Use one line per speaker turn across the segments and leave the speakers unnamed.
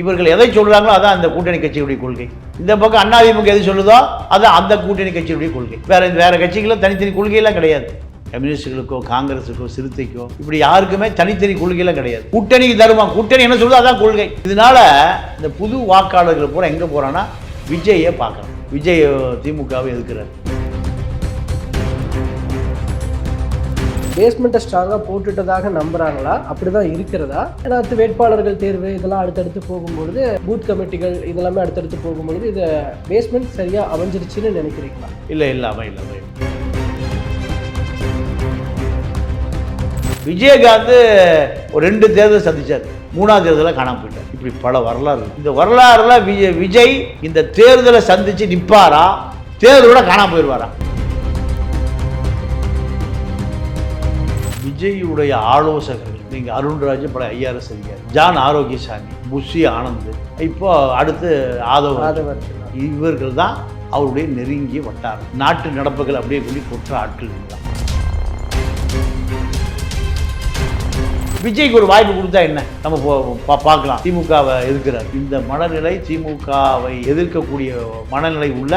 இவர்கள் எதை சொல்கிறாங்களோ அதான் அந்த கூட்டணி கட்சியுடைய கொள்கை. இந்த பக்கம் அண்ணாதிமுக எது சொல்லுதோ அதான் அந்த கூட்டணி கட்சியுடைய கொள்கை. வேற வேற கட்சிகளும் தனித்தனி கொள்கையெல்லாம் கிடையாது. கம்யூனிஸ்டுகளுக்கோ காங்கிரஸுக்கோ சிறுத்தைக்கோ இப்படி யாருக்குமே தனித்தனி கொள்கையெல்லாம் கிடையாது. கூட்டணி தருமா? கூட்டணி என்ன சொல்லுதோ அதான் கொள்கை. இதனால இந்த புது வாக்காளர்கள் பூரா எங்கே போகிறான்னா விஜயை பார்க்கலாம் விஜய் திமுகவை எதிர்க்கிறார்.
பேஸ்மெண்ட்டை ஸ்ட்ராங்காக போட்டுட்டதாக நம்புறாங்களா? அப்படிதான் இருக்கிறதா? ஏன்னா அடுத்து வேட்பாளர்கள் தேர்வு இதெல்லாம் அடுத்தடுத்து போகும்பொழுது பூத் கமிட்டிகள் இதெல்லாமே அடுத்தடுத்து போகும்பொழுது இதை பேஸ்மெண்ட் சரியாக அமைஞ்சிருச்சுன்னு நினைக்கிறீங்களா?
இல்லை இல்லை அமையல அமையல. விஜயகாந்த் ஒரு ரெண்டு தேர்தல் சந்திச்சார். மூணாவது தேர்தலில் காணாமல் போயிட்டார். இப்படி பல வரலாறு இந்த வரலாறுல விஜய் விஜய் இந்த தேர்தலை சந்திச்சு நிற்பாரா தேர்தலோட காணாமல் போயிடுவாரா விஜயுடைய ஆலோசகர்கள் நீங்க அருண்ராஜ் பல ஐஆர்எஸ் அதிகாரி ஜான் ஆரோக்கியசாமி புஷி ஆனந்த் இப்போ அடுத்து ஆதவ இவர்கள் தான் அவருடைய நெருங்கிய வட்டாரம். நாட்டு நடப்புகள் அப்படியே சொல்லி கொற்ற ஆட்கள் தான். விஜய்க்கு ஒரு வாய்ப்பு கொடுத்தா என்ன? நம்ம பார்க்கலாம். திமுகவை எதிர்க்கிறார். இந்த மனநிலை திமுகவை எதிர்க்கக்கூடிய மனநிலை உள்ள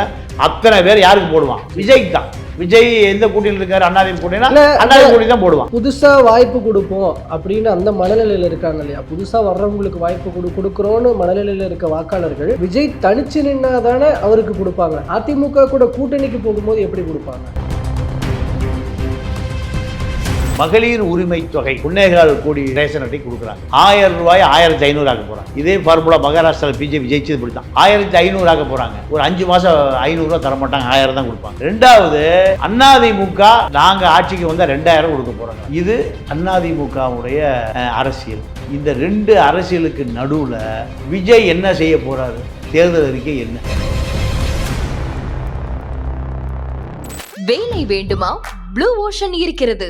அத்தனை பேர் யாருக்கு போடுவான்? விஜய்க்கு தான். விஜய் எந்த கூட்டணியில் இருக்காரு அண்ணாதிமுக கூட்டணினா
இல்ல,
அண்ணாதிமுக கூட்டணி தான் போடுவான்.
புதுசா வாய்ப்பு கொடுப்போம் அப்படின்னு அந்த மனநிலையில இருக்காங்க இல்லையா? புதுசா வர்றவங்களுக்கு வாய்ப்பு கொடு கொடுக்குறோன்னு மனநிலையில இருக்க வாக்காளர்கள் விஜய் தனிச்சு நின்னா தானே அவருக்கு கொடுப்பாங்க. அதிமுக கூட கூட்டணிக்கு போகும்போது எப்படி கொடுப்பாங்க?
மகளிர் உரிமை தொகை ஒன்னேகால் கோடி ரேஷன் அட்டை கொடுக்குறாங்க. ஆயிரம் ரூபாய் ஆயிரத்தி ஐநூறு ஆக போகிறாங்க இதே ஃபார்முலா மகாராஷ்டிராவில் பிஜேபி ஜெயிச்சது இப்படி தான் ஆயிரத்தி ஐநூறு ஆக போகிறாங்க ஒரு அஞ்சு மாதம் ஐநூறுரூவா தர மாட்டாங்க ஆயிரம் தான் கொடுப்பாங்க. ரெண்டாவது அதிமுக நாங்கள் ஆட்சிக்கு வந்தால் ரெண்டாயிரம் கொடுக்க போகிறாங்க இது அதிமுகவுடைய அரசியல். இந்த ரெண்டு அரசியலுக்கு நடுவில் விஜய் என்ன செய்ய போகிறாரு தேர்தல் அறிக்கை என்ன?
வேலை வேண்டுமா? ப்ளூ ஓஷன் இருக்கிறது.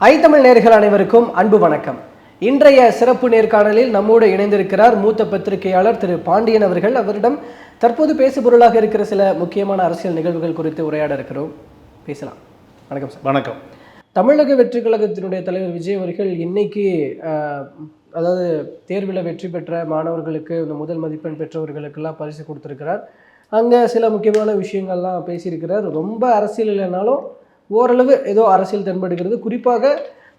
ஐத்தமிழ் நேர்கள் அனைவருக்கும் அன்பு வணக்கம். இன்றைய சிறப்பு நேர்காணலில் நம்மோடு இணைந்திருக்கிறார் மூத்த பத்திரிகையாளர் திரு பாண்டியன் அவர்கள். அவரிடம் தற்போது பேசுபொருளாக இருக்கிற சில முக்கியமான அரசியல் நிகழ்வுகள் குறித்து உரையாட இருக்கிறோம். பேசலாம். வணக்கம் சார்.
வணக்கம்.
தமிழக வெற்றி கழகத்தினுடைய தலைவர் விஜய் அவர்கள் இன்னைக்கு அதாவது தேர்வில் வெற்றி பெற்ற மாணவர்களுக்கு இந்த முதல் மதிப்பெண் பெற்றவர்களுக்கெல்லாம் பரிசு கொடுத்துருக்கிறார். அங்கே சில முக்கியமான விஷயங்கள்லாம் பேசியிருக்கிறார். ரொம்ப அரசியல் இல்லைனாலும் ஓரளவு ஏதோ அரசியல் தென்படுகிறது. குறிப்பாக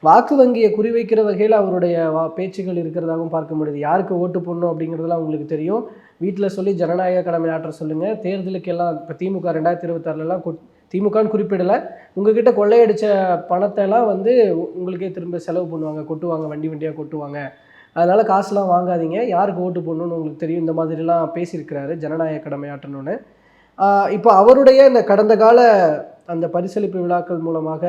வாக்கு வங்கியை குறிவைக்கிற வகையில் அவருடைய வா பேச்சுகள் இருக்கிறதாகவும் பார்க்க முடியுது. யாருக்கு ஓட்டு போடணும் அப்படிங்கிறதுலாம் உங்களுக்கு தெரியும். வீட்டில் சொல்லி ஜனநாயக கடமை ஆற்ற சொல்லுங்கள் தேர்தலுக்கெல்லாம் இப்போ திமுக ரெண்டாயிரத்தி இருபத்தாறுலலாம் திமுகன்னு குறிப்பிடலை. உங்ககிட்ட கொள்ளையடித்த பணத்தை எல்லாம் வந்து உங்களுக்கே திரும்ப செலவு பண்ணுவாங்க. கொட்டுவாங்க வண்டி வண்டியாக கொட்டுவாங்க. அதனால் காசுலாம் வாங்காதீங்க. யாருக்கு ஓட்டு போடணும்னு உங்களுக்கு தெரியும். இந்த மாதிரிலாம் பேசியிருக்கிறாரு ஜனநாயக கடமை ஆற்றணும்னு. இப்போ அவருடைய இந்த கடந்த கால அந்த பரிசளிப்பு விழாக்கள் மூலமாக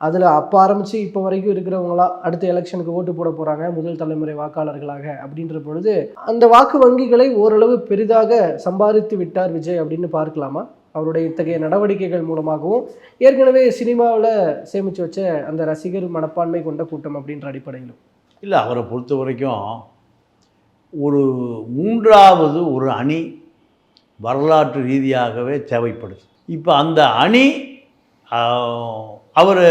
அதில் அப்போ ஆரம்பித்து இப்போ வரைக்கும் இருக்கிறவங்களாம் அடுத்த எலெக்ஷனுக்கு ஓட்டு போட போகிறாங்க முதல் தலைமுறை வாக்காளர்களாக அப்படின்ற பொழுது அந்த வாக்கு வங்கிகளை ஓரளவு பெரிதாக சம்பாதித்து விட்டார் விஜய் அப்படின்னு பார்க்கலாமா? அவருடைய இத்தகைய நடவடிக்கைகள் மூலமாகவும் ஏற்கனவே சினிமாவில் சேமித்து வச்ச அந்த ரசிகர் மனப்பான்மை கொண்ட கூட்டம் அப்படின்ற அடிப்படையிலும்.
இல்லை அவரை பொறுத்த வரைக்கும் ஒரு மூன்றாவது ஒரு அணி வரலாற்று ரீதியாகவே தேவைப்படுது. இப்போ அந்த அணி அவர்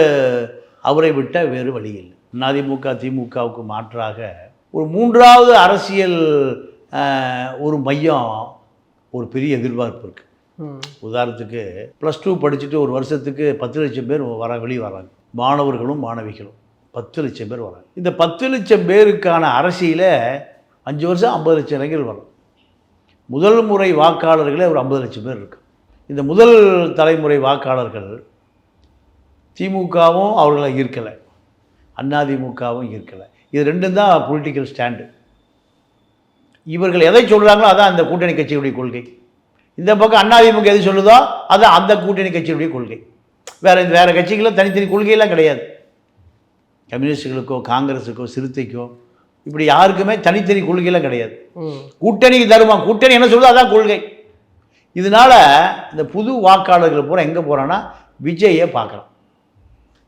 அவரை விட்ட வேறு வழி இல்லை. அதிமுக திமுகவுக்கு மாற்றாக ஒரு மூன்றாவது அரசியல் ஒரு மையம் ஒரு பெரிய எதிர்பார்ப்பு இருக்குது. உதாரணத்துக்கு ப்ளஸ் டூ படிச்சுட்டு ஒரு வருஷத்துக்கு பத்து லட்சம் பேர் வர வெளியே வராங்க. மாணவர்களும் மாணவிகளும் பத்து லட்சம் பேர் வராங்க. இந்த பத்து லட்சம் பேருக்கான அரசியல அஞ்சு வருஷம் ஐம்பது லட்சம் இளைஞர்கள் வரும் முதல் முறை வாக்காளர்களே ஒரு ஐம்பது லட்சம் பேர் இருக்கு இந்த முதல் தலைமுறை வாக்காளர்கள் திமுகவும் அவர்களை ஈர்க்கலை அதிமுகவும் ஈர்க்கலை இது ரெண்டும் தான் பொலிட்டிக்கல் ஸ்டாண்டு இவர்கள் எதை சொல்கிறாங்களோ அதான் அந்த கூட்டணி கட்சியுடைய கொள்கை. இந்த பக்கம் அதிமுக எது சொல்லுதோ அதான் அந்த கூட்டணி கட்சியுடைய கொள்கை. வேறு வேறு கட்சிகளும் தனித்தனி கொள்கையெல்லாம் கிடையாது. கம்யூனிஸ்டுகளுக்கோ காங்கிரஸுக்கோ சிறுத்தைக்கோ இப்படி யாருக்குமே தனித்தனி கொள்கையெல்லாம் கிடையாது. கூட்டணிக்கு தருமா கூட்டணி என்ன சொல்லுதோ அதான் கொள்கை. இதனால இந்த புது வாக்காளர்கள் பூரா எங்கே போகிறான்னா விஜயை பார்க்குறான்.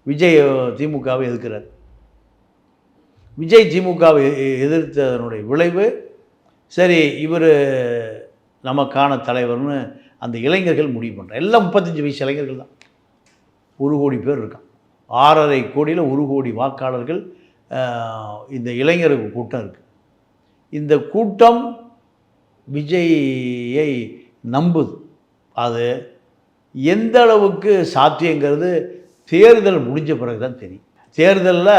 விஜய் திமுகவை எதிர்க்கிறார். விஜய் திமுகவை எ- எதிர்த்ததனுடைய விளைவு சரி இவர் நமக்கான தலைவர்னு அந்த இளைஞர்கள் முடிவு பண்ணுறாங்க எல்லாம் முப்பத்தஞ்சு வயசு இளைஞர்கள் தான். ஒரு கோடி பேர் இருக்கான். ஆறரை கோடியில் ஒரு கோடி வாக்காளர்கள் இந்த இளைஞருக்கு கூட்டம் இருக்குது இந்த கூட்டம் விஜயை நம்புது. அது எந்த அளவுக்கு சாத்தியங்கிறது தேர்தல் முடிஞ்ச பிறகு தான் தெரியும். தேர்தலில்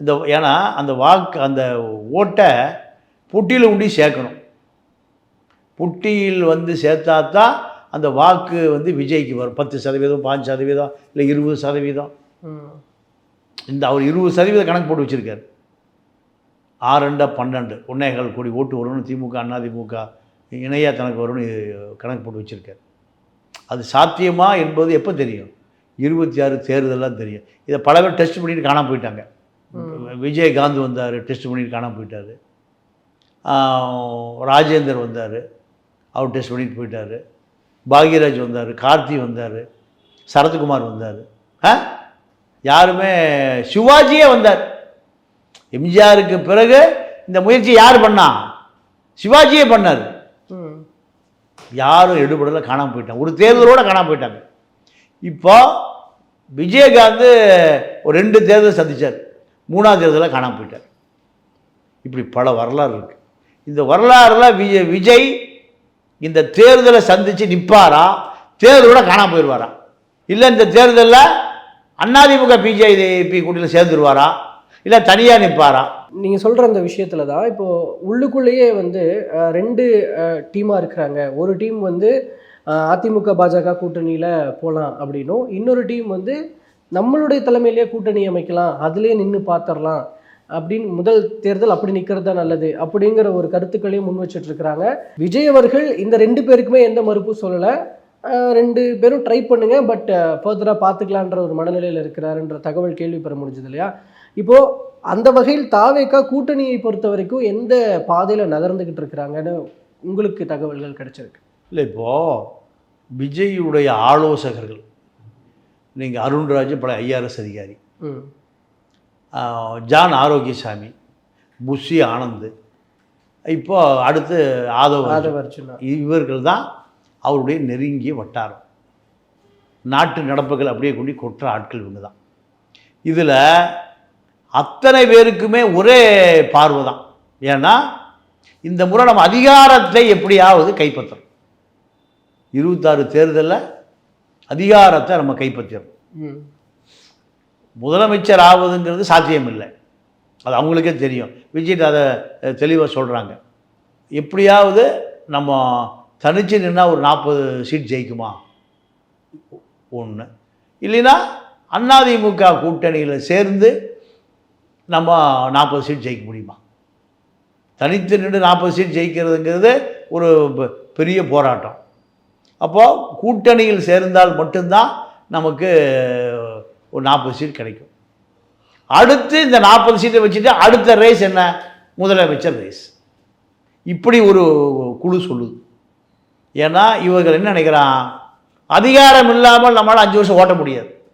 இந்த ஏன்னா அந்த வாக்கு அந்த ஓட்டை புட்டியில் உண்டி சேர்க்கணும். புட்டியில் வந்து சேர்த்தா தான் அந்த வாக்கு வந்து விஜய்க்கு வரும். பத்து சதவீதம் பாஞ்சு சதவீதம் இல்லை இருபது சதவீதம். இந்த அவர் இருபது சதவீதம் கணக்கு போட்டு வச்சுருக்காரு. ஆறுண்டா பன்னெண்டு. ஒன்னேகால் கோடி ஓட்டு வரும்னு திமுக அண்ணா திமுக இணையா தனக்கு வரும்னு கணக்கு போட்டு வச்சுருக்காரு. அது சாத்தியமா என்பது எப்போ தெரியும்? இருபத்தி ஆறு தேர்தலாம் தெரியும். இதை பல பேர் டெஸ்ட் பண்ணிட்டு காணாம போயிட்டாங்க. விஜயகாந்த் வந்தார் டெஸ்ட் பண்ணிட்டு காணாம போயிட்டார். ராஜேந்தர் வந்தார் அவர் டெஸ்ட் பண்ணிட்டு போயிட்டார். பாக்யராஜ் வந்தார் கார்த்தி வந்தார் சரத்குமார் வந்தார். ஆ? யாருமே சிவாஜியே வந்தார். எம்ஜிஆருக்கு பிறகு இந்த முயற்சி யார் பண்ணா? சிவாஜியே பண்ணார். யாரும் எடுபடலை காணாமல் போயிட்டாங்க. ஒரு தேர்தலோட காணாமல் போயிட்டாங்க. இப்போ விஜயகாந்த் ஒரு ரெண்டு தேர்தல் சந்திச்சார். மூணாவது தேர்தலில் காணாமல் போயிட்டார். இப்படி பல வரலாறு இருக்குது இந்த வரலாறுல விஜய் விஜய் இந்த தேர்தலை சந்தித்து நிற்பாரா தேர்தலோட காணாமல் போயிடுவாரா? இல்லை இந்த தேர்தலில் அதிமுக பிஜேபி கூட்டணியில் சேர்ந்துருவாரா? இல்லை தனியாக நிற்பாரா
நீங்கள் சொல்கிற அந்த விஷயத்தில் தான் இப்போது உள்ளுக்குள்ளேயே வந்து ரெண்டு டீமாக இருக்கிறாங்க. ஒரு டீம் வந்து அதிமுக பாஜக கூட்டணியில் போகலாம் அப்படின்னும். இன்னொரு டீம் வந்து நம்மளுடைய தலைமையிலேயே கூட்டணி அமைக்கலாம் அதுலேயே நின்று பார்த்துடலாம் அப்படின்னு முதல் தேர்தல் அப்படி நிற்கிறது தான் நல்லது அப்படிங்கிற ஒரு கருத்துக்களையும் முன் வச்சுட்டு இருக்கிறாங்க. விஜய் அவர்கள் இந்த ரெண்டு பேருக்குமே எந்த மறுப்பும் சொல்லலை. ரெண்டு பேரும் ட்ரை பண்ணுங்க பட் ஃபர்தராக பார்த்துக்கலான்ற ஒரு மனநிலையில் இருக்கிறாருன்ற தகவல் கேள்வி பெற முடிஞ்சது இல்லையா? இப்போ அந்த வகையில் தாவேக்கா கூட்டணியை பொறுத்த வரைக்கும் எந்த பாதையில் நகர்ந்துக்கிட்டு இருக்கிறாங்கன்னு உங்களுக்கு தகவல்கள் கிடைச்சிருக்கு?
இல்லை இப்போது விஜயுடைய ஆலோசகர்கள் நீங்கள் அருண்ராஜ் பல ஐஆர்எஸ் அதிகாரி ஜான் ஆரோக்கியசாமி புஷி ஆனந்த் இப்போ அடுத்து ஆதவ இவர்கள் தான் அவருடைய நெருங்கிய வட்டாரம். நாட்டு நடப்புகள் அப்படியே கொண்டு கொட்டுற ஆட்கள் இவங்க தான். இதில் அத்தனை பேருக்குமே ஒரே பார்வை தான் ஏன்னா இந்த முறை நம்ம அதிகாரத்தை எப்படியாவது கைப்பற்றணும். இருபத்தாறு தேர்தலில் அதிகாரத்தை நம்ம கைப்பற்றணும். முதலமைச்சர் ஆவதுங்கிறது சாத்தியம் இல்லை அது அவங்களுக்கே தெரியும். விஜய் அதை தெளிவாக சொல்கிறாங்க எப்படியாவது நம்ம தனிச்சு நின்னா ஒரு நாற்பது சீட் ஜெயிக்குமா? ஒன்று இல்லைன்னா அதிமுக கூட்டணியில் சேர்ந்து நம்ம நாற்பது சீட் ஜெயிக்க முடியுமா? தனித்து நின்று நாற்பது சீட் ஜெயிக்கிறதுங்கிறது ஒரு பெ- பெரிய போராட்டம். அப்போது கூட்டணியில் சேர்ந்தால் மட்டும்தான் நமக்கு ஒரு நாற்பது சீட் கிடைக்கும். அடுத்து இந்த நாற்பது சீட்டை வச்சுட்டு அடுத்த ரேஸ் என்ன? முதலமைச்சர் ரேஸ் இப்படி ஒரு குழு சொல்லுது. ஏன்னா இவர்கள் என்ன நினைக்கிறான்? அதிகாரம் இல்லாமல் நம்மளால் அஞ்சு வருஷம் ஓட்ட முடியாது.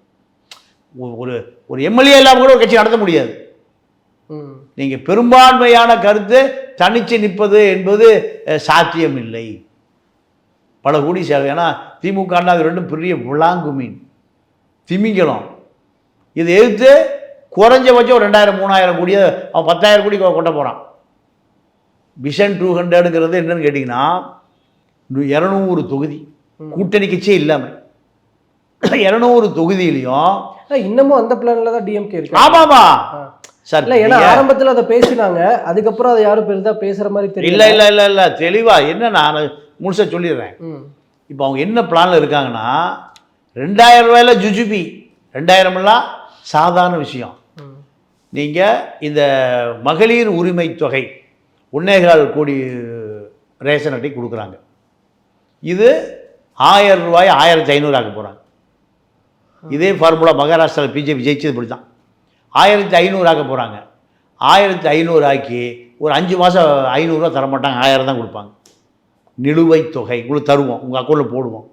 ஒரு ஒரு எம்எல்ஏ இல்லாமல் கூட ஒரு கட்சி நடத்த முடியாது. நீங்கள் பெரும்பான்மையான கருத்து தனிச்சு நிற்பது என்பது சாத்தியம் இல்லை பல கோடி சேவை. ஏன்னா திமுக அது ரெண்டும் பெரிய விளாங்கு மீன். திமிங்கலம். இதை எதிர்த்து குறைஞ்சபட்சம் ஒரு ரெண்டாயிரம் மூணாயிரம் கோடியை அவன் பத்தாயிரம் கோடி கொ- கொட்ட போகிறான் விஷன் டூ ஹண்ட்ரடுங்கிறது என்னன்னு கேட்டிங்கன்னா இரநூறு தொகுதி. கூட்டணி கட்சியே இல்லாமல் இரநூறு தொகுதியிலையும்
இன்னமும் அந்த பிளான்ல தான் டிஎம்கே இருக்கு.
ஆமாமா.
ஆ.
சார்
இல்ல ஏன்னா ஆரம்பத்துல அதை பேசினாங்க. அதுக்கப்புறம் அதை யாரும் பெரிதா பேசுற மாதிரி
இல்ல
தெரியல.
இல்ல இல்ல இல்ல தெளிவா என்ன நான் முழுசா சொல்லிடுறேன். இப்போ அவங்க என்ன பிளான்ல இருக்காங்கன்னா ரெண்டாயிரம் ரூபாயில ஜுஜுபி ரெண்டாயிரமெல்லாம் சாதாரண விஷயம். நீங்கள் இந்த மகளிர் உரிமை தொகை ஒன்னேகால் கோடி ரேஷன் அட்டை கொடுக்குறாங்க. இது ஆயிரம் ரூபாய் ஆயிரத்தி ஐநூறு ஆக்க போகிறாங்க இதே ஃபார்முலா மகாராஷ்டிராவில் பிஜேபி ஜெயிச்சது இப்படி தான். ஆயிரத்தி ஐநூறு ஆக்க போகிறாங்க ஆயிரத்தி ஐநூறு ஆக்கி ஒரு அஞ்சு மாதம் ஐநூறுரூவா தரமாட்டாங்க ஆயிரம் தான் கொடுப்பாங்க. நிலுவைத் தொகை உங்களுக்கு தருவோம் உங்கள் அக்கௌண்ட்டில் போடுவோம்.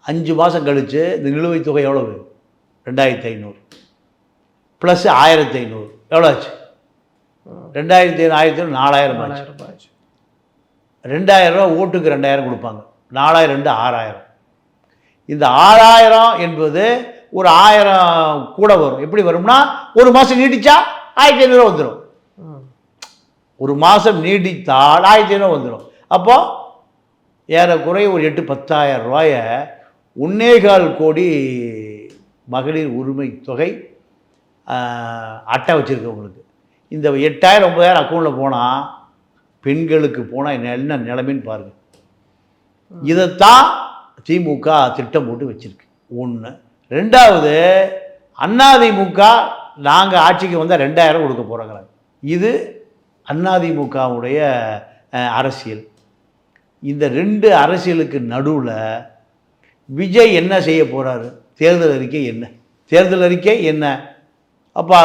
அஞ்சு மாதம் கழித்து இந்த நிலுவைத் தொகை எவ்வளவு? ரெண்டாயிரத்தி ஐநூறு. ப்ளஸ் ஆயிரத்தி ஐநூறு. எவ்வளோ ஆச்சு? ரெண்டாயிரத்தி ஐநூறு ஆயிரத்தி ஐநூறு நாலாயிரம் ஆச்சு. ரூபா ஓட்டுக்கு ரெண்டாயிரம் கொடுப்பாங்க. நாலாயிரம் ரெண்டு ஆறாயிரம். இந்த ஆறாயிரம் என்பது ஒரு ஆயிரம் கூட வரும். எப்படி வரும்னா ஒரு மாதம் நீடிச்சா ஆயிரத்தி ஐநூறுரூவா வந்துடும். ஒரு மாதம் நீடித்தால் ஆயிரத்தி ஐநூறு வந்துடும் அப்போ ஏறக்குறைய ஒரு எட்டு பத்தாயிரம் ரூபாய ஒன்னேகால் கோடி மகளிர் உரிமை தொகை அட்டை வச்சுருக்கவங்களுக்கு இந்த எட்டாயிரம் ஒன்பதாயிரம் அக்கௌண்ட்டில் போனால் பெண்களுக்கு போனால் என்ன நிலைமைன்னு பாருங்கள் இதைத்தான் திமுக திட்டம் போட்டு வச்சிருக்கு. ஒன்று ரெண்டாவது அதிமுக நாங்கள் ஆட்சிக்கு வந்தால் ரெண்டாயிரம் கொடுக்க போகிறோங்கிறாங்க இது அதிமுகவுடைய அரசியல். இந்த ரெண்டு அரசியலுக்கு நடுவில் விஜய் என்ன செய்ய போகிறாரு தேர்தல் அறிக்கை என்ன? தேர்தல் அறிக்கை என்ன? அப்போ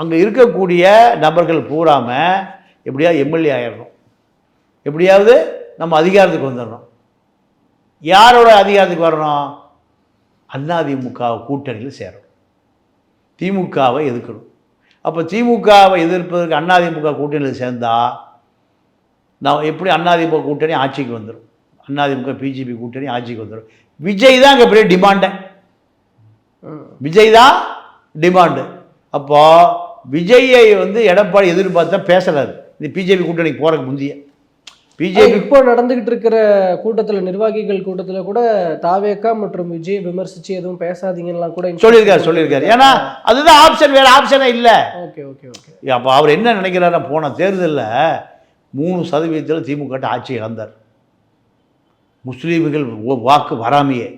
அங்கே இருக்கக்கூடிய நபர்கள் பூராமல் எப்படியாவது எம்எல்ஏ ஆயிடணும். எப்படியாவது நம்ம அதிகாரத்துக்கு வந்துடணும். யாரோட அதிகாரத்துக்கு வரணும்? அதிமுக கூட்டணியில் சேரும் திமுகவை எதிர்க்கணும். அப்போ திமுகவை எதிர்ப்பதற்கு அதிமுக கூட்டணியில் சேர்ந்தால் நான் எப்படி அதிமுக கூட்டணி ஆட்சிக்கு வந்துடும் அதிமுக பிஜேபி கூட்டணி ஆட்சிக்கு வந்துடும் விஜய் தான் அங்கே பெரிய டிமாண்டை. விஜய் தான் டிமாண்டு. அப்போது விஜயை வந்து எடப்பாடி எதிர்பார்த்தா பேசலாது. இந்த பிஜேபி கூட்டணிக்கு போகிறதுக்கு முந்தைய. பிஜேபி
இப்போ நடந்துகிட்டு இருக்கிற கூட்டத்துல நிர்வாகிகள் கூட்டத்துல கூட தாவேக்கா மற்றும் விஜய் விமர்சிச்சு எதுவும் பேசாதீங்கலாம் கூட
சொல்லியிருக்காரு சொல்லியிருக்காரு. ஏன்னா அதுதான் ஆப்ஷன் வேறு ஆப்ஷனே இல்லை.
Okay okay okay.
அப்போ அவர் என்ன நினைக்கிறாரு போன தேர்தலில் மூணு சதவீதத்தில் திமுக ஆட்சி இழந்தார். முஸ்லீம்கள் வாக்கு வராமையே.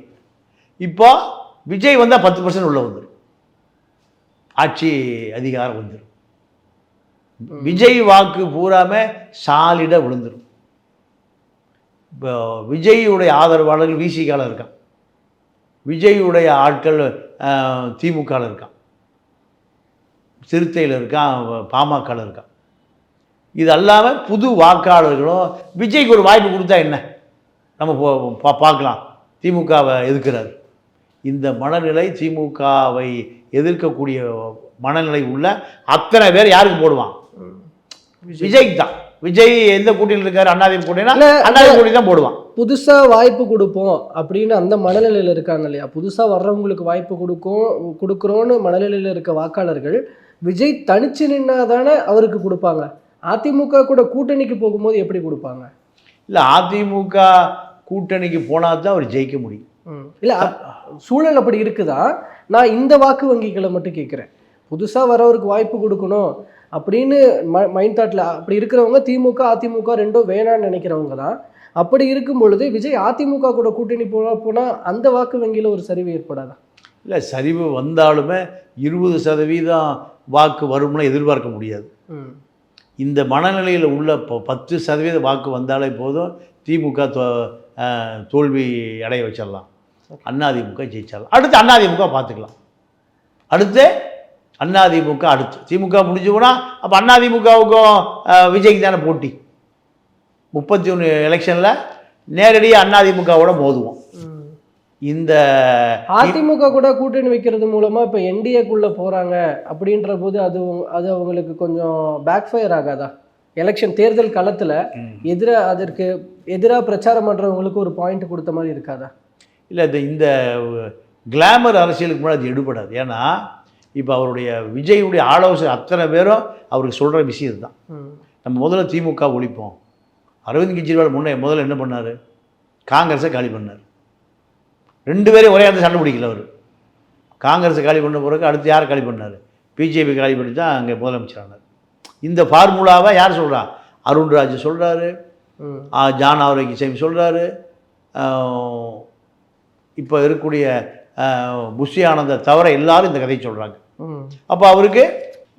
இப்போ விஜய் வந்தால் பத்து பர்சன்ட் உள்ள வந்துடும் ஆட்சி அதிகாரம் வந்துடும் விஜய் வாக்கு பூராம சாலிட விழுந்துடும் விஜய்யுடைய ஆதரவாளர்கள் விசிகால இருக்கான். விஜய்யுடைய ஆட்கள் திமுகவில் இருக்கான். சிறுத்தையில் இருக்கான் பாமகவில் இருக்கான். இது அல்லாமல் புது வாக்காளர்களும் விஜய்க்கு ஒரு வாய்ப்பு கொடுத்தா என்ன? நம்ம பார்க்கலாம். திமுகவை எதிர்க்கிறார். இந்த மனநிலை திமுகவை எதிர்க்கக்கூடிய மனநிலை உள்ள அத்தனை பேர் யாருக்கு போடுவான்? விஜய்க்கு தான். விஜய் எந்த கூட்டணியில் இருக்காரு அண்ணாதிமுக கூட்டணினா
இல்ல,
அண்ணாதிமுக கூட்டணி தான் போடுவான்.
புதுசா வாய்ப்பு கொடுப்போம் அப்படின்னு அந்த மனநிலையில இருக்காங்க இல்லையா? புதுசா வர்றவங்களுக்கு வாய்ப்பு கொடுக்கும் கொடுக்குறோன்னு மனநிலையில இருக்க வாக்காளர்கள் விஜய் தனிச்சு நின்னா தானே அவருக்கு கொடுப்பாங்க. அதிமுக கூட கூட்டணிக்கு போகும்போது எப்படி கொடுப்பாங்க?
இல்லை அதிமுக கூட்டணிக்கு போனால் தான் அவர் ஜெயிக்க முடியும்.
இல்ல சூழல் அப்படி இருக்குதா? நான் இந்த வாக்கு வங்கிகளை மட்டும் கேட்குறேன். புதுசா வரவருக்கு வாய்ப்பு கொடுக்கணும். அப்படின்னு ம மைண்ட் தாட்ல அப்படி இருக்கிறவங்க திமுக அதிமுக ரெண்டும் வேணாம்னு நினைக்கிறவங்க தான். அப்படி இருக்கும் பொழுது விஜய் அதிமுக கூட கூட்டணி போனா போனா அந்த வாக்கு வங்கியில ஒரு சரிவு ஏற்படாதா?
இல்லை சரிவு வந்தாலுமே இருபது சதவீதம் வாக்கு வரும்னு எதிர்பார்க்க முடியாது. இந்த மனநிலையில் உள்ள இப்போ பத்து சதவீத வாக்கு வந்தாலே போதும் திமுக தோல்வி அடைய வச்சிடலாம். அதிமுக ஜெயிச்சிடலாம். அடுத்து அதிமுக பார்த்துக்கலாம் அடுத்து அதிமுக அடுத்து. திமுக முடிஞ்சு போனால் அப்போ அதிமுகவுக்கும் விஜய்க்கு தானே போட்டி. முப்பத்தி ஒன்று எலெக்ஷனில் நேரடியாக அதிமுகவோட மோதுவோம். இந்த
அதிமுக கூட கூட்டணி வைக்கிறது மூலமா இப்ப என்டிஏக்குள்ள போறாங்க அப்படின்ற போது அது அது அவங்களுக்கு கொஞ்சம் பேக் ஃபயர் ஆகாதா? எலெக்ஷன் தேர்தல் களத்துல
ம்.
எதிரா அதற்கு எதிரா பிரச்சாரம் பண்றவங்களுக்கு ஒரு பாயிண்ட் கொடுத்த மாதிரி இருக்காதா?
இல்லை இந்த இந்த கிளாமர் அரசியலுக்கு முன்னாடி அது எடுபடாது. ஏன்னா இப்போ அவருடைய விஜயுடைய ஆலோசனை அத்தனை பேரும் அவருக்கு சொல்கிற விஷயம் தான். நம்ம முதல்ல திமுக ஒழிப்போம். அரவிந்த் கெஜ்ரிவால் முன்னே முதல்ல என்ன பண்ணார்? காங்கிரஸை காலி பண்ணார். ரெண்டு பேரையும் ஒரே இடத்துல சண்டை பிடிக்கல அவர். காங்கிரஸை காலி பண்ண பிறகு அடுத்து யார் காலி பண்ணார்? பிஜேபி காலி பண்ணி தான் அங்கே முதலமைச்சர் ஆனார். இந்த ஃபார்முலாவை யார் சொல்கிறா அருண்ராஜ் சொல்கிறாரு. ஜான் ஆரோக்கியசாமி சொல்கிறாரு இப்போ இருக்கக்கூடிய புஷி ஆனந்த தவிர எல்லாரும் இந்த கதையை சொல்கிறாங்க. அப்போ அவருக்கு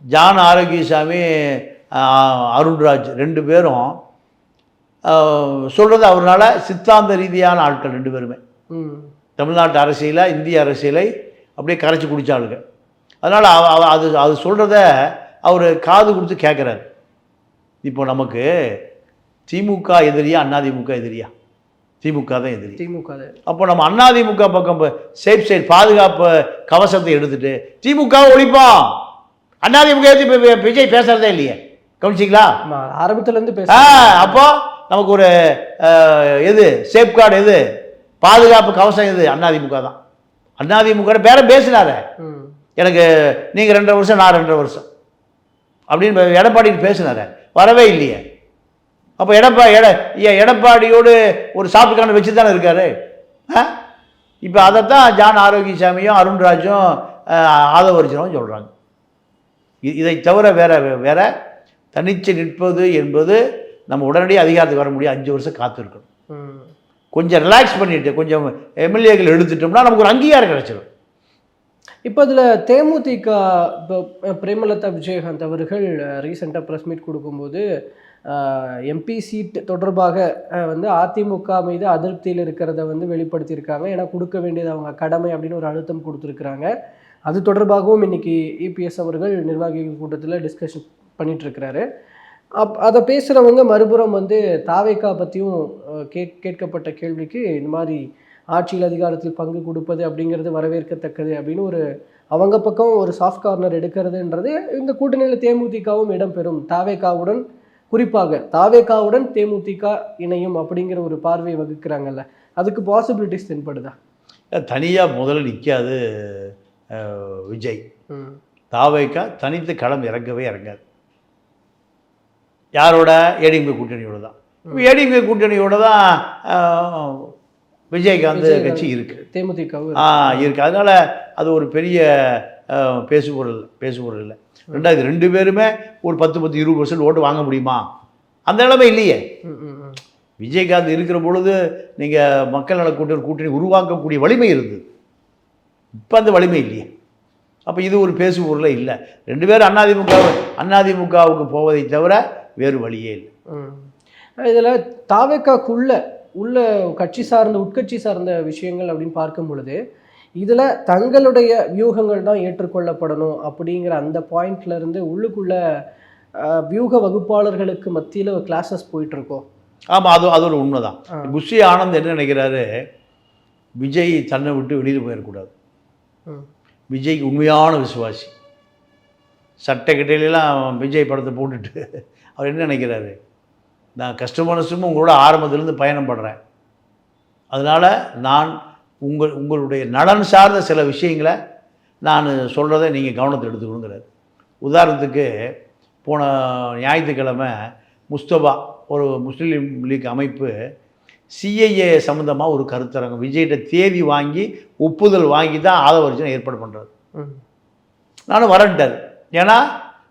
ஜான் ஆரோக்கியசாமி அருண்ராஜ் ரெண்டு பேரும் சொல்கிறது அவரால் சித்தாந்த ரீதியான ஆட்கள் ரெண்டு பேருமே. தமிழ்நாட்டு அரசியலை இந்திய அரசியலை அப்படியே கரைச்சி குடிச்ச ஆளுங்க அதனால் அது அது சொல்கிறத அவர் காது கொடுத்து கேட்குறாரு இப்போ நமக்கு திமுக எதிரியா அதிமுக எதிரியா? திமுக தான் எதிரி.
திமுக.
அப்போ நம்ம அதிமுக பக்கம் சேஃப் சைட் பாதுகாப்பு கவசத்தை எடுத்துட்டு திமுக ஒழிப்போம் இப்ப வி- விஜய் பேசுறதே இல்லையே. கவனிச்சிங்களா?
ஆமா ஆரம்பத்துல இருந்து
ஆ
பேச
அப்போ நமக்கு ஒரு எது? சேஃப்கார்டு எது? பாதுகாப்பு கவசம் எது? அதிமுக தான். அதிமுக பேர பேசினாரு. எனக்கு நீங்கள் ரெண்டரை வருஷம் நான் ரெண்டரை வருஷம். அப்படின்னு எடப்பாடி பேசினாரு. வரவே இல்லையே. அப்போ எடப்பா எட எடப்பாடியோடு ஒரு சாப்பிட்டுக்கான வச்சு தானே இருக்காரு? இப்போ அதைத்தான் ஜான் ஆரோக்கியசாமியும் அருண்ராஜும் ஆதவர்ஜனும் சொல்கிறாங்க இதை தவிர வேற வேற தனிச்சு நிற்பது என்பது நம்ம உடனடியே அதிகாரத்துக்கு வர முடியும். அஞ்சு வருஷம் காத்திருக்கணும். கொஞ்சம் ரிலாக்ஸ் பண்ணிட்டு கொஞ்சம் எம்எல்ஏக்கள் எடுத்துட்டோம்னா நமக்கு ஒரு அங்கீகாரம் கிடைச்சிடும்
இப்போ இதில் தேமுதிக இப்போ பிரேமலதா விஜயகாந்த் அவர்கள் ரீசெண்டாக ப்ரெஸ் மீட் கொடுக்கும்போது எம்பி சீட் தொடர்பாக வந்து அதிமுக மீது அதிருப்தியில் இருக்கிறத வந்து வெளிப்படுத்தியிருக்காங்க. ஏன்னா கொடுக்க வேண்டியது அவங்க கடமை அப்படின்னு ஒரு அழுத்தம் கொடுத்துருக்குறாங்க. அது தொடர்பாகவும் இன்னைக்கு இபிஎஸ் அவர்கள் நிர்வாகிகள் கூட்டத்தில் டிஸ்கஷன் பண்ணிகிட்ருக்கிறாரு அப் அதை பேசுகிறவங்க மறுபுறம் வந்து தாவேக்கா பற்றியும் கேட் கேட்கப்பட்ட கேள்விக்கு இந்த மாதிரி ஆட்சியில் அதிகாரத்தில் பங்கு கொடுப்பது அப்படிங்கிறது வரவேற்கத்தக்கது அப்படின்னு ஒரு அவங்க பக்கம் ஒரு சாஃப்ட் கார்னர் எடுக்கிறதுன்றது இந்த கூட்டணியில் தேமுதிகவும் இடம்பெறும் தாவேக்காவுடன் குறிப்பாக தாவேக்காவுடன் தேமுதிக இணையும் அப்படிங்கிற ஒரு பார்வையை வகுக்கிறாங்கல்ல அதுக்கு பாசிபிலிட்டிஸ் தென்படுதா?
தனியாக முதல்ல நிற்காது விஜய். தாவைக்கா தனித்து களம் இறங்கவே இறங்காது. யாரோட? ஏடிஎம்கே கூட்டணியோட தான். ஏடிஎம்கே கூட்டணியோட தான் விஜயகாந்த். கட்சி இருக்கு.
தேமுதிகவும்
ஆ இருக்கு. அதனால அது ஒரு பெரிய பேசுபொருள் பேசுபொருள் இல்லை ரெண்டாவது ரெண்டு பேருமே ஒரு பத்து பத்து இருபது பர்சன்ட் ஓட்டு வாங்க முடியுமா? அந்த நிலைமை இல்லையே. விஜயகாந்த் இருக்கிற பொழுது நீங்கள் மக்கள் நல கூட்டணி கூட்டணி உருவாக்கக்கூடிய வலிமை இருந்தது. இப்போ அந்த வலிமை இல்லையே. அப்போ இது ஒரு பேசு பொருளே இல்லை. ரெண்டு பேரும் அதிமுக அதிமுகவுக்கு போவதை தவிர வேறு வழியே இல்லை.
இதில் தாவேக்காக்குள்ள உள்ள கட்சி சார்ந்த உட்கட்சி சார்ந்த விஷயங்கள் அப்படின்னு பார்க்கும் பொழுது இதில் தங்களுடைய வியூகங்கள் தான் ஏற்றுக்கொள்ளப்படணும் அப்படிங்கிற அந்த பாயிண்ட்ல இருந்து உள்ளுக்குள்ள வியூக வகுப்பாளர்களுக்கு மத்தியில் கிளாஸஸ் போயிட்டு இருக்கோம்
ஆமாம் அது அது ஒரு உண்மைதான்.
ஆ.
புஷி ஆனந்த் என்ன நினைக்கிறாரு? விஜய் தன்னை விட்டு வெளியில் போயிடக்கூடாது.
ம்.
விஜய்க்கு உண்மையான விசுவாசி. சட்டை கிட்டையிலாம் விஜய் படத்தை போட்டுட்டு அவர் என்ன நினைக்கிறாரு? நான் கஷ்டமான சும்மா உங்களோட ஆரம்பத்திலேருந்து பயணம் படுறேன் அதனால் நான் உங்கள் உங்களுடைய நலன் சார்ந்த சில விஷயங்களை நான் சொல்கிறத நீங்கள் கவனத்தில் எடுத்துக்கணுங்கிறாரு. உதாரணத்துக்கு போன ஞாயிற்றுக்கிழமை முஸ்தபா ஒரு முஸ்லீம் லீக் அமைப்பு சிஐஏ சம்மந்தமாக ஒரு கருத்தரங்கம் விஜய்கிட்ட தேதி வாங்கி ஒப்புதல் வாங்கி தான் ஆதவர்ஜனை ஏற்பாடு பண்ணுறாரு
ம்.
நானும் வரேன்ட்டார். ஏன்னா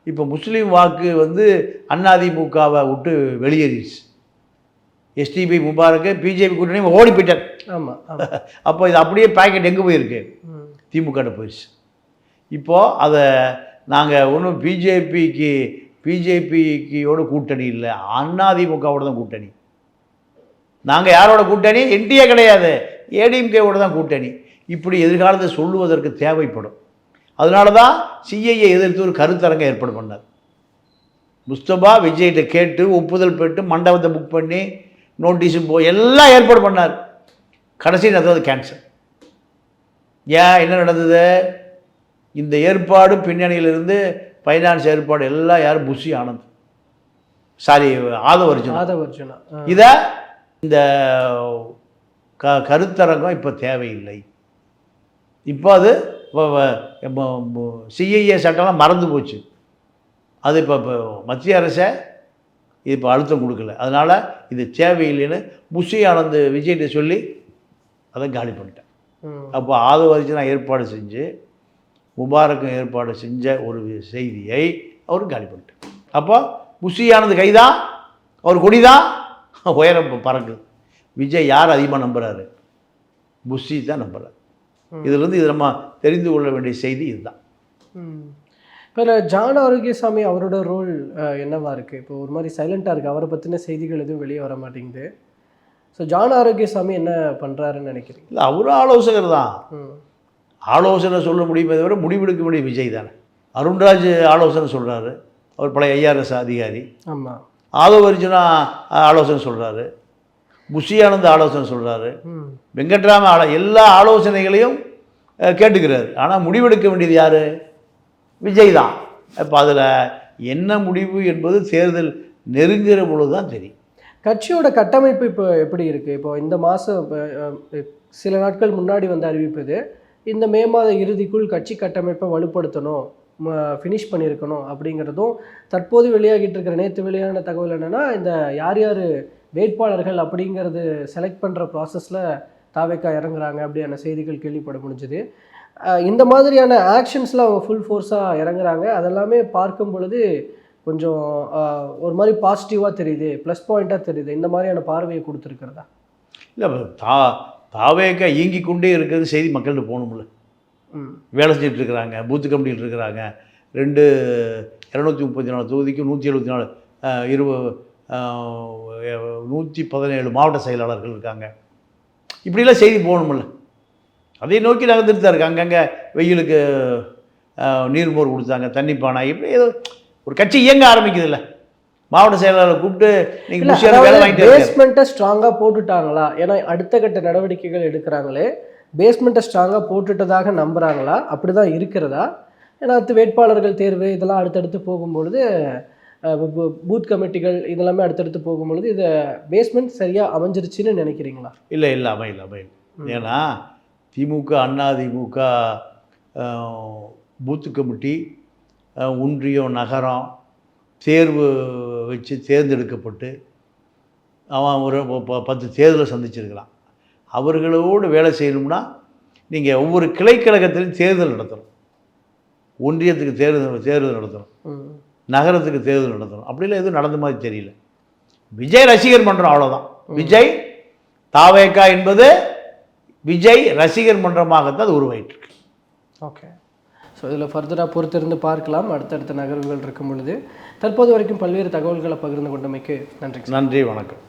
இப்போ முஸ்லீம் வாக்கு வந்து அதிமுகவை விட்டு வெளியேறிடுச்சு. எஸ்டிபி முபாரக்கு பிஜேபி கூட்டணி ஓடி போயிட்டார்
ஆமா ஆமா.
அப்போ இது அப்படியே பாக்கெட் எங்கே போயிருக்கு?
ம்.
திமுகட்ட போயிடுச்சு. இப்போது அதை நாங்கள் ஒன்றும் பிஜேபிக்கு பிஜேபிக்கோட கூட்டணி இல்லை. அதிமுகவோட தான் கூட்டணி. நாங்கள் யாரோட கூட்டணி? என்டிஏ கிடையாது. ஏடிஎம்கேவோட தான் கூட்டணி. இப்படி எதிர்காலத்தை சொல்லுவதற்கு தேவைப்படும். அதனால தான் சிஐஏ எதிர்த்து ஒரு கருத்தரங்கை ஏற்பாடு பண்ணார். முஸ்தபா விஜய்கிட்ட கேட்டு ஒப்புதல் பெற்று மண்டபத்தை புக் பண்ணி நோட்டீஸும் போ எல்லாம் ஏற்பாடு பண்ணார். கடைசி நடந்தது கேன்சல் ஏன் என்ன நடந்தது? இந்த ஏற்பாடு பின்னணியிலிருந்து ஃபைனான்ஸ் ஏற்பாடு எல்லாம் யார்? புஷி ஆனந்த். சாரி ஆதவர்ஜுன்
ஆதவர்ஜுனா ஆ.
இதை இந்த க கருத்தரங்கம் இப்போ தேவையில்லை. இப்போ அது சிஐஏ சட்டம்லாம் மறந்து போச்சு. அது இப்போ மத்திய அரசை இப்போ அழுத்தம் கொடுக்கல. அதனால் இது தேவையில்லைன்னு புஷி ஆனந்த் விஜய்கிட்ட சொல்லி அதை காலி பண்ணிட்டேன். அப்போ ஆதவரிச்சு ஏற்பாடு செஞ்சு முபாரக்கும் ஏற்பாடு செஞ்ச ஒரு செய்தியை அவர் காலி பண்ணிட்டார். அப்போ புஷியானது கைதான் அவர் கொடிதான் உயரம் பறக்குது. விஜய் யார் அதிகமாக நம்புறாரு? புஷி தான் நம்புறாரு. இதுலேருந்து இது நம்ம தெரிந்து கொள்ள வேண்டிய செய்தி இதுதான்.
இப்போ ஜான் ஆரோக்கியசாமி அவரோட ரோல் என்னவா இருக்குது இப்போ ஒரு மாதிரி சைலண்ட்டாக இருக்குது அவரை பற்றின செய்திகள் எதுவும் வெளியே வர மாட்டேங்குது. ஸோ ஜான் ஆரோக்கியசாமி என்ன பண்ணுறாருன்னு நினைக்கிறீங்க?
இல்லை அவரும் ஆலோசகர் தான். ஆலோசனை சொல்ல முடியுமே தவிர முடிவெடுக்க வேண்டிய விஜய் தானே. அருண்ராஜ் ஆலோசனை சொல்கிறாரு அவர் பழைய ஐஆர்எஸ் அதிகாரி.
ஆமாம்
ஆதவ அர்ஜுனா ஆலோசனை சொல்கிறாரு புஷியானந்த் ஆலோசனை சொல்கிறாரு வெங்கட்ராம ஆலோ எல்லா ஆலோசனைகளையும் கேட்டுக்கிறாரு. ஆனால் முடிவெடுக்க வேண்டியது யார்? விஜய் தான் இப்போ அதில் என்ன முடிவு என்பது தேர்தல் நெருங்குகிற பொழுது தான் தெரியும்.
கட்சியோட கட்டமைப்பு இப்போ எப்படி இருக்குது இப்போ இந்த மாதம் சில நாட்கள் முன்னாடி வந்த அறிவிப்பது இந்த மே மாத இறுதிக்குள் கட்சி கட்டமைப்பை வலுப்படுத்தணும் ஃபினிஷ் பண்ணியிருக்கணும் அப்படிங்கிறதும் தற்போது வெளியாகிட்டு இருக்கிற நேற்று வெளியான தகவல் என்னென்னா இந்த யார் யார் வேட்பாளர்கள் அப்படிங்கிறது செலக்ட் பண்ணுற ப்ராசஸில் தாவேக்கா இறங்குறாங்க அப்படியான செய்திகள் கேள்விப்பட முடிஞ்சுது. இந்த மாதிரியான ஆக்ஷன்ஸில் அவங்க ஃபுல் ஃபோர்ஸாக இறங்குறாங்க. அதெல்லாமே பார்க்கும் பொழுது கொஞ்சம் ஒரு மாதிரி பாசிட்டிவாக தெரியுது ப்ளஸ் பாயிண்ட்டாக தெரியுது. இந்த மாதிரியான பார்வையை கொடுத்துருக்கிறதா?
இல்லை தா தாவேக்க இயங்கி கொண்டே இருக்கிறது செய்தி மக்கள்கிட்ட போகணும்ல.
ம்.
வேலை செஞ்சுட்டு இருக்கிறாங்க பூத்து கமிட்டியில் இருக்கிறாங்க. ரெண்டு இரநூத்தி முப்பத்தி நாலு தொகுதிக்கு நூற்றி எழுபத்தி நாலு இருவ நூற்றி பதினேழு மாவட்ட செயலாளர்கள் இருக்காங்க. இப்படிலாம் செய்தி போகணுமில்ல அதை நோக்கி நகர்ந்துட்டு தான் இருக்கு அங்கங்கே வெயிலுக்கு நீர்மோர் கொடுத்தாங்க தண்ணி பானை இப்படி ஏதோ ஒரு கட்சி இயங்க ஆரம்பிக்குதுல்ல. மாவட்ட செயலாளரை கூப்பிட்டு நீங்கள் முஷியான வேலை வாங்கிட்டு இருக்காரு.
பேஸ்மெண்ட்டை ஸ்ட்ராங்காக போட்டுட்டாங்களா? ஏன்னா அடுத்த கட்ட நடவடிக்கைகள் எடுக்கிறாங்களே பேஸ்மெண்ட்டை ஸ்ட்ராங்காக போட்டுட்டதாக நம்புகிறாங்களா அப்படி தான் இருக்கிறதா? ஏன்னா அடுத்து வேட்பாளர்கள் தேர்வு இதெல்லாம் அடுத்தடுத்து போகும்பொழுது பூத் கமிட்டிகள் இதெல்லாமே அடுத்தடுத்து போகும்பொழுது இதை பேஸ்மெண்ட் சரியாக அமைஞ்சிருச்சுன்னு நினைக்கிறீங்களா?
இல்லை இல்லை அமையல அமையல. ஏன்னா திமுக அண்ணா திமுக பூத்து கமிட்டி ஒன்றியம் நகரம் தேர்வு வச்சு தேர்ந்தெடுக்கப்பட்டு அவன் ஒரு பத்து தேர்தலை சந்திச்சிருக்கிறான். அவர்களோடு வேலை செய்யணும்னா நீங்கள் ஒவ்வொரு கிளைக்கழகத்திலையும் தேர்தல் நடத்தணும். ஒன்றியத்துக்கு தேர்தல் தேர்தல் நடத்தணும். நகரத்துக்கு தேர்தல் நடத்தணும். அப்படிலாம் எதுவும் நடந்த மாதிரி தெரியல. விஜய் ரசிகர் மன்றம் அவ்வளோதான் விஜய் தாவேக்கா என்பது விஜய் ரசிகர் மன்றமாகத்தான் அது உருவாயிட்டு
ஓகே. ஸோ இதில் ஃபர்தராக பொறுத்திருந்து பார்க்கலாம். அடுத்தடுத்த நகர்வுகள் இருக்கும் பொழுது. தற்போது வரைக்கும் பல்வேறு தகவல்களை பகிர்ந்து கொண்டமைக்கு நன்றி.
நன்றி வணக்கம்.